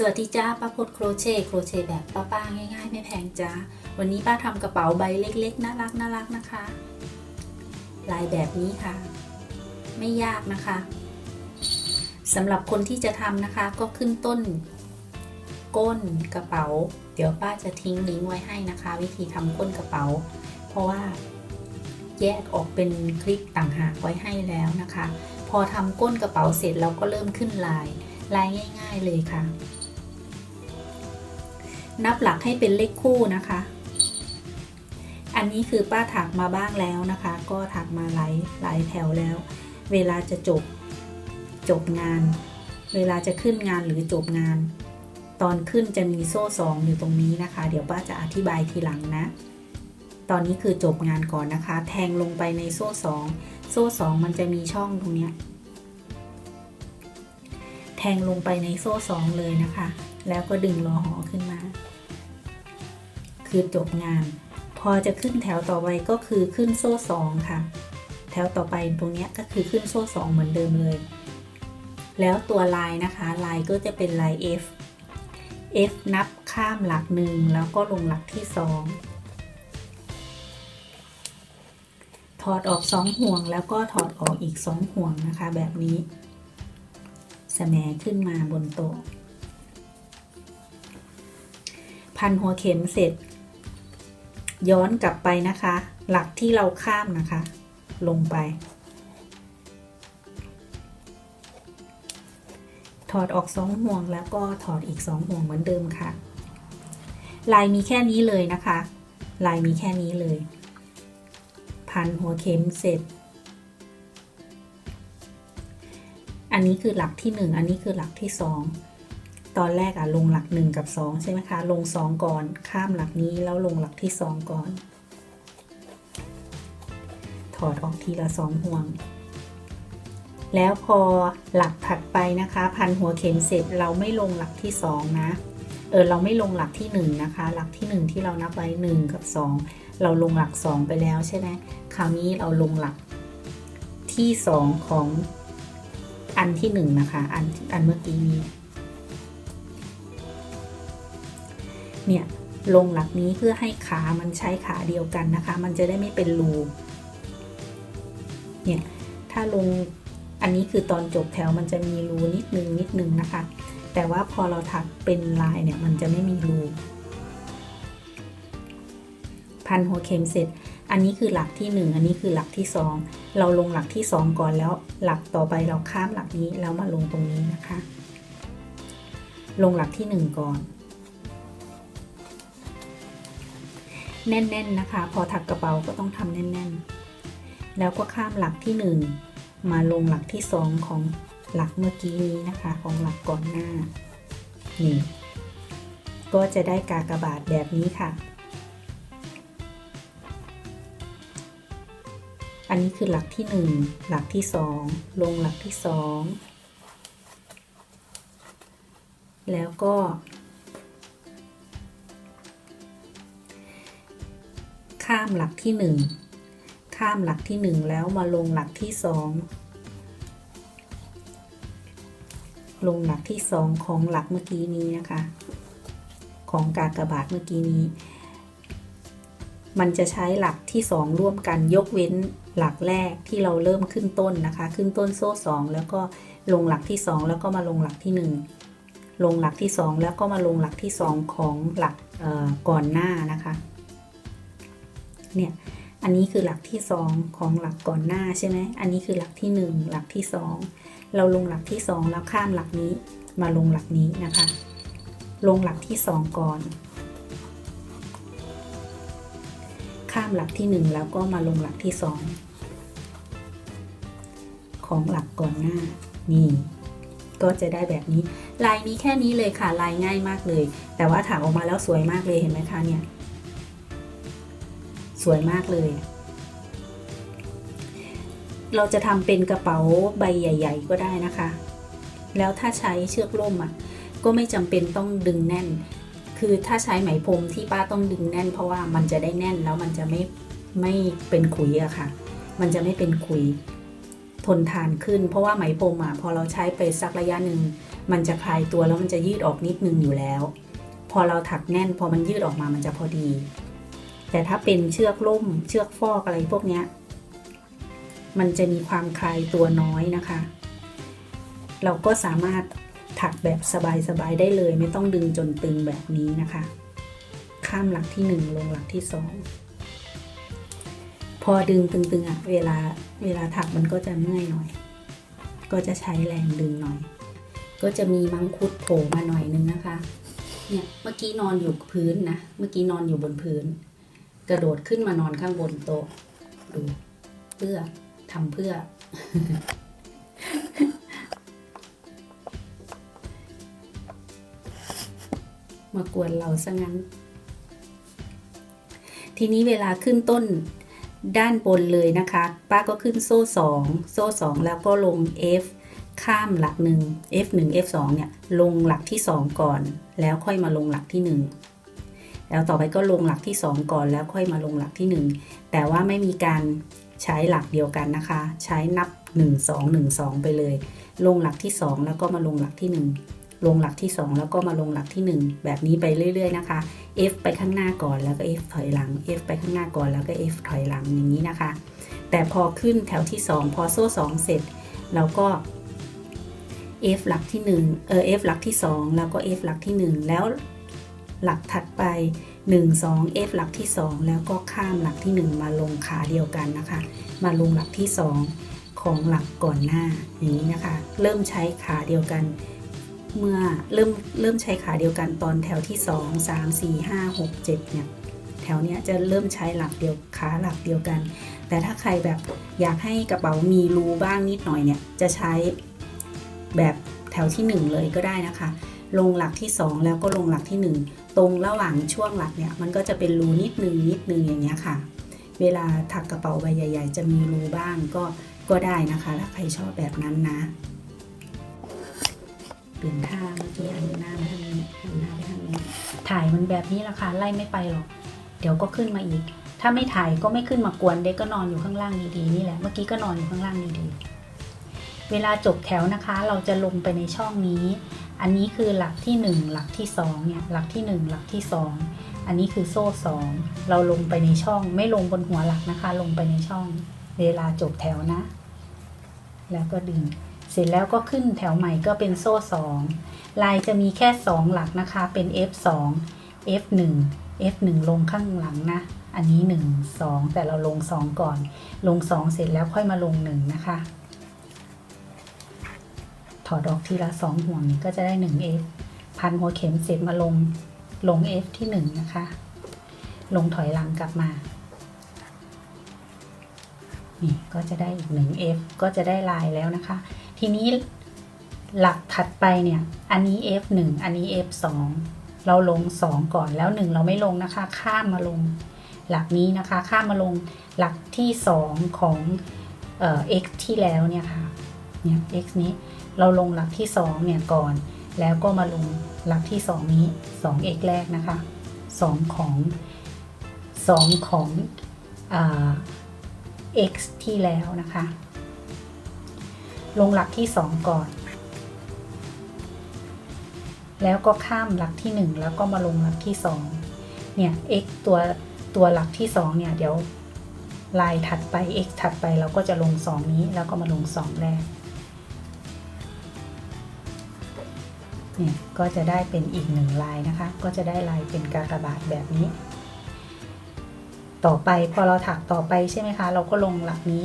สวัสดีจ้าป้าพดโครเชต์โครเชต์แบบป้าๆง่าย ๆ ไม่แพงจ้าวันนี้ป้าทำกระเป๋าใบเล็กๆน่ารักน่ารักนะคะ ลายแบบนี้ค่ะ ไม่ยากนะคะสำหรับคนที่จะทำนะคะ ก็ขึ้นต้น ก้นกระเป๋า เดี๋ยวป้าจะทิ้งลิงก์ไว้ให้นะคะ วิธีทำก้นกระเป๋า เพราะว่าแยกออกเป็นคลิปต่างหากไว้ให้แล้วนะคะ พอทำก้นกระเป๋าเสร็จเราก็เริ่มขึ้นลายลายง่าย ๆเลยค่ะ นับหลักให้เป็นเลขคู่นะคะ อันนี้คือป้าถักมาบ้างแล้วนะคะ ก็ถักมาหลายหลายแถวแล้ว เวลาจะจบจบงาน เวลาจะขึ้นงานหรือจบงาน ตอนขึ้นจะมีโซ่สองอยู่ตรงนี้นะคะ เดี๋ยวป้าจะอธิบายทีหลังนะ ตอนนี้คือจบงานก่อนนะคะ แทงลงไปในโซ่สองโซ่สองมันจะมีช่องตรงเนี้ยแทงลงไปในโซ่สองเลยนะคะ แล้วก็ดึงรอหอขึ้น คือจบงาน พอจะขึ้นแถวต่อไปก็คือขึ้นโซ่สองค่ะ แถวต่อไปตรงนี้ก็คือขึ้นโซ่สองเหมือนเดิมเลย แล้วตัวลายนะคะลายก็จะเป็นลาย F F นับข้ามหลักหนึ่งแล้วก็ลงหลักที่สองถอดออกสองห่วงแล้วก็ถอดออกอีกสองห่วงนะคะ แบบนี้สแหมขึ้นมาบนโต๊ะพันหัวเข็มเสร็จ ย้อนกลับไปนะคะ หลักที่เราข้ามนะคะ ลงไป ถอดออกสองห่วงแล้วก็ถอดอีกสองห่วงเหมือนเดิมค่ะ ลายมีแค่นี้เลยนะคะ ลายมีแค่นี้เลย พันหัวเข็มเสร็จ อันนี้คือหลักที่ 1 อันนี้คือหลักที่ 2 ตอนแรกอะลงหลัก 1 กับ 2 ใช่ไหมคะ ลง 2 ก่อน ข้ามหลักนี้แล้วลงหลักที่ 2 ก่อน ถอดออกทีละ 2 ห่วง แล้วพอหลักถัดไปนะคะ พันหัวเข็มเสร็จเราไม่ลงหลักที่ 2 นะ เออเราไม่ลงหลักที่ 1 นะคะ หลักที่ 1 ที่เรานับไว้ 1 กับ 2 เราลงหลัก 2 ไปแล้วใช่ไหมคราวนี้เราลงหลักที่ 2 ของอันที่หนึ่งนะคะ อันอันเมื่อกี้นี้ เนี่ยลงหลักนี้เพื่อให้ขามันใช้ขาเดียวกันนะคะ มันจะได้ไม่เป็นรูเนี่ยถ้าลงอันนี้คือตอนจบแถวมันจะมีรูนิดนึงนิดนึงนะคะ แต่ว่าพอเราถักเป็นลายเนี่ยมันจะไม่มีรูพันหัวเข็มเสร็จ อันนี้คือหลักที่ 1 อันนี้คือหลักที่ 2 เราลงหลักที่ 2 ก่อนแล้วหลักต่อไปเราข้ามหลักนี้แล้วมาลงตรงนี้นะคะ ลงหลักที่ 1 ก่อน แน่น ๆนะคะ พอถักกระเป๋าก็ต้องทำแน่น ๆ แล้วก็ข้ามหลักที่ 1 มาลงหลักที่ 2 ของหลักเมื่อกี้นี้นะคะ ของหลักก่อนหน้านี่ก็จะได้กากบาทแบบนี้ค่ะ อันนี้คือหลักที่ 1 หลักที่ 2 ลงหลักที่ 2 แล้วก็ ข้ามหลักที่ 1 ข้ามหลักที่ 1 แล้วมาลงหลักที่ 2 ลงหลักที่ 2 ของหลักเมื่อกี้นี้นะคะ ของกากบาทเมื่อกี้นี้ มันจะใช้หลักที่ 2 ร่วมกันยกเว้นหลักแรกที่เราเริ่มขึ้นต้นนะคะ ขึ้นต้นโซ่ 2 แล้วก็ลงหลักที่ 2 แล้วก็มาลงหลักที่ 1 ลงหลักที่ 2 แล้วก็มาลงหลักที่ 2 ของหลักก่อนหน้านะคะ เนี่ย อันนี้คือหลักที่ 2 ของหลักก่อนหน้าใช่ไหมอันนี้คือหลักที่ 1 หลักที่ 2 เราลงหลักที่ 2 แล้วข้ามหลักนี้มาลงหลักนี้นะคะ ลงหลักที่ 2 ก่อน ข้ามหลักที่ 1 แล้วก็มาลงหลักที่ 2 ของหลักก่อนหน้านี่ก็จะได้แบบนี้ ลายมีแค่นี้เลยค่ะ ลายง่ายมากเลย แต่ว่าถักออกมาแล้วสวยมากเลยเห็นไหมคะเนี่ย สวยมากเลย เราจะทำเป็นกระเป๋าใบใหญ่ ๆ ก็ได้นะคะ แล้วถ้าใช้เชือกล่มอะ ก็ไม่จำเป็นต้องดึงแน่น คือถ้าใช้ไหมพรมที่ป้าต้องดึงแน่น เพราะว่ามันจะได้แน่นแล้วมันจะไม่ไม่เป็นขุยอะค่ะ มันจะไม่เป็นขุยทนทานขึ้น เพราะว่าไหมพรมอะพอเราใช้ไปสักระยะหนึ่งมันจะคลายตัวแล้วมันจะยืดออกนิดนึงอยู่แล้ว พอเราถักแน่นพอมันยืดออกมามันจะพอดี แต่ถ้าเป็นเชือกล่มเชือกฟอกอะไรพวกนี้มันจะมีความคลายตัวน้อยนะคะ เราก็สามารถถักแบบสบายๆได้เลย ไม่ต้องดึงจนตึงแบบนี้นะคะ ข้ามหลักที่หนึ่งลงหลักที่สองพอดึงตึงๆอะเวลาเวลาถักมันก็จะเมื่อยหน่อย ก็จะใช้แรงดึงหน่อย ก็จะมีมังคุดโผล่มาหน่อยนึงนะคะ เนี่ยเมื่อกี้นอนอยู่พื้นนะ เมื่อกี้นอนอยู่บนพื้น กระโดดขึ้นมานอนข้างบนโต๊ะ ดูเพื่อทำเพื่อ มากวนเราซะงั้น ทีนี้เวลาขึ้นต้นด้านบนเลยนะคะ ป้าก็ขึ้นโซ่2โซ่2แล้วก็ลง F ข้ามหลักหนึ่ง F1 F2 เนี่ย ลงหลักที่ 2 ก่อน แล้วค่อยมาลงหลักที่ 1 แล้วต่อไปก็ลงหลักที่ 2 ก่อนแล้วค่อยมาลงหลักที่ 1 แต่ว่าไม่มีการใช้หลักเดียวกันนะคะ ใช้นับ 1 2 1 2 ไปเลย ลงหลักที่ 2 แล้วก็มาลงหลักที่ 1 ลงหลักที่ 2 แล้วก็มาลงหลักที่ 1 แบบนี้ไปเรื่อย ๆ นะคะ F ไปข้างหน้าก่อนแล้วก็ F ถอยหลัง F ไปข้างหน้าก่อนแล้วก็ F ถอยหลังอย่างนี้นะคะ แต่พอขึ้นแถวที่ 2 พอโซ่2 เสร็จเราก็ F หลักที่1เออ F หลักที่ 2 แล้วก็ F หลักที่ 1 แล้ว หลักถัดไป 1 2 F หลักที่ 2 แล้วก็ข้ามหลักที่ 1 มาลงขาเดียวกันนะคะ มาลงหลักที่ 2 ของหลักก่อนหน้าอย่างนี้นะคะ เริ่มใช้ขาเดียวกัน เมื่อเริ่มเริ่มใช้ขาเดียวกันตอนแถวที่ 2 3 4 5 6 7เนี่ยแถวเนี้ยจะเริ่มใช้หลักเดียวขาหลักเดียวกัน แต่ถ้าใครแบบอยากให้กระเป๋ามีรูบ้างนิดหน่อยเนี่ยจะใช้แบบแถวที่ 1 เลยก็ได้นะคะ ลงหลักที่ 2 แล้วก็ลงหลักที่ 1 ตรงระหว่างช่วงหลักเนี่ยมันก็จะเป็นรูนิดนึงนิดนึงอย่างเงี้ยค่ะ เวลาถักกระเป๋าใบใหญ่ ๆ จะมีรูบ้างก็ก็ได้นะคะถ้าใครชอบแบบนั้นนะ เปลี่ยนท่าเมื่อกี้หันหน้ามาทางนี้หันหน้าไปทางนี้ถ่ายมันแบบนี้ละค่ะไล่ไม่ไปหรอก เดี๋ยวก็ขึ้นมาอีก ถ้าไม่ถ่ายก็ไม่ขึ้นมากวนเด็กก็นอนอยู่ข้างล่างดีๆนี่แหละเมื่อกี้ก็นอนอยู่ข้างล่างดีๆเวลาจบแถวนะคะ เราจะลงไปในช่องนี้ อันนี้คือหลักที่ 1 หลักที่2เนี่ยหลักที่ 1 หลักที่ 2 อันนี้คือโซ่ 2 เราลงไปในช่องไม่ลงบนหัวหลักนะคะ ลงไปในช่องเวลาจบแถวนะ แล้วก็ดึง เสร็จแล้วก็ขึ้นแถวใหม่ก็เป็นโซ่ 2 ลายจะมีแค่ 2 หลักนะคะ เป็น F2 F1 F1 ลงข้างหลังนะ อันนี้ 1 2 แต่เราลง 2 ก่อน ลง 2 เสร็จแล้วค่อยมาลง 1 นะคะ ถอดออกทีละ 2 ห่วงนี้ก็จะได้ 1F พันหัวเข็มเสร็จมาลงลง F ที่ 1 นะคะ ลงถอยหลังกลับมา นี่ก็จะได้อีก 1F ก็จะได้ลายแล้วนะคะ ทีนี้หลักถัดไปเนี่ย อันนี้ F1 อันนี้ F2 เราลง 2 ก่อนแล้ว 1 เราไม่ลงนะคะ ข้ามมาลงหลักนี้นะคะ ข้ามมาลงหลักที่ 2 ของเอ่อ x ที่แล้วเนี่ยค่ะเนี่ย x นี้ เราลงหลักที่ 2 เนี่ยก่อน แล้วก็มาลงหลักที่ 2 นี้ 2x แรกนะคะ 2 ของ 2 ของอ x ที่แล้วนะคะ ลงหลักที่ 2 ก่อน แล้วก็ข้ามหลักที่ 1 แล้วก็มาลงหลักที่ 2 เนี่ย x ตัวตัวหลักที่ 2 เนี่ย เดี๋ยวลายถัดไป x ถัดไปเราก็จะลง 2 นี้แล้วก็มาลง 2 แรก เนี่ยก็จะได้เป็นอีกหนึ่งลายนะคะ ก็จะได้ลายเป็นกากบาทแบบนี้ ต่อไปพอเราถักต่อไปใช่ไหมคะ เราก็ลงหลักนี้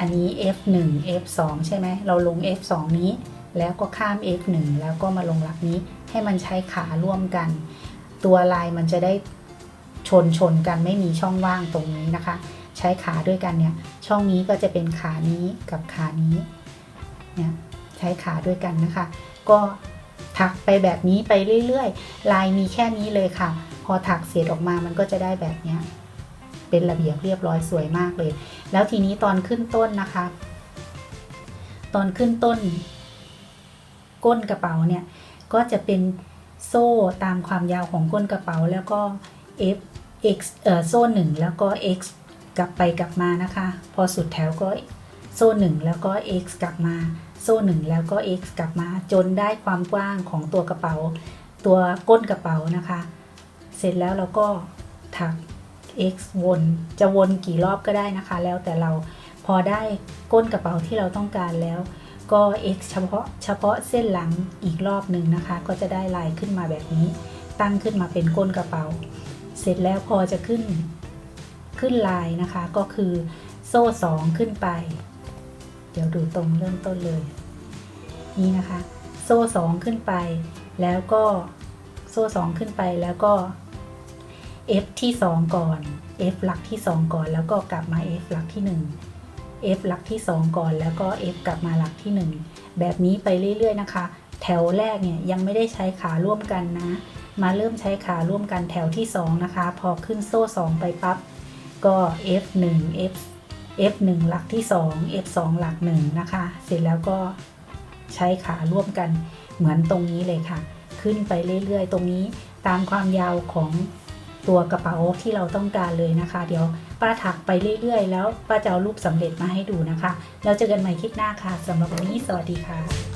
อันนี้ F1 F2 ใช่ไหมเราลง F2 นี้ แล้วก็ข้าม F1 แล้วก็มาลงหลักนี้ ให้มันใช้ขาร่วมกัน ตัวลายมันจะได้ชนชนกันไม่มีช่องว่างตรงนี้นะคะ ใช้ขาด้วยกันเนี่ย ช่องนี้ก็จะเป็นขานี้กับขานี้เนี่ยใช้ขาด้วยกันนะคะ ก็ ถักไปแบบนี้ไปเรื่อยๆ ลายมีแค่นี้เลยค่ะ พอถักเสร็จออกมามันก็จะได้แบบนี้เป็นระเบียบเรียบร้อยสวยมากเลย แล้วทีนี้ตอนขึ้นต้นนะคะ ตอนขึ้นต้น ก้นกระเป๋าเนี่ย ก็จะเป็นโซ่ตามความยาวของก้นกระเป๋าแล้วก็ F X เอ่อโซ่หนึ่งแล้วก็ X กลับไปกลับมานะคะ พอสุดแถวก็โซ่หนึ่งแล้วก็ x กลับมา โซ่หนึ่งแล้วก็ x กลับมาจนได้ความกว้างของตัวกระเป๋า ตัวก้นกระเป๋านะคะ เสร็จแล้วเราก็ถัก x วนจะวนกี่รอบก็ได้นะคะ แล้วแต่เราพอได้ก้นกระเป๋าที่เราต้องการแล้ว ก็ x เฉพาะเฉพาะเส้นหลังอีกรอบหนึ่งนะคะ ก็จะได้ลายขึ้นมาแบบนี้ ตั้งขึ้นมาเป็นก้นกระเป๋า เสร็จแล้วพอจะขึ้นขึ้นลายนะคะก็คือโซ่สองขึ้นไป เดี๋ยวดูตรงเริ่มต้นเลย นี่นะคะ โซ่สองขึ้นไป แล้วก็โซ่สองขึ้นไปแล้วก็ F ที่ 2 ก่อน F หลักที่ 2 ก่อน แล้วก็กลับมา F หลักที่ 1 F หลักที่ 2 ก่อน แล้วก็ F กลับมาหลักที่ 1 แบบนี้ไปเรื่อยๆนะคะ แถวแรกเนี่ยยังไม่ได้ใช้ขาร่วมกันนะ มาเริ่มใช้ขาร่วมกันแถวที่ 2 นะคะ พอขึ้นโซ่ 2 ไปปั๊บ ก็ F 1 F F 1 หลักที่ 2 F 2 หลัก1นะคะ เสร็จแล้วก็ใช้ขาร่วมกันเหมือนตรงนี้เลยค่ะ ขึ้นไปเรื่อยๆ ตรงนี้ตามความยาวของตัวกระเป๋าที่เราต้องการเลยนะคะ เดี๋ยวป้าถักไปเรื่อยๆ แล้วป้าจะเอารูปสำเร็จมาให้ดูนะคะ แล้วเจอกันใหม่คลิปหน้าค่ะสำหรับวันนี้สวัสดีค่ะ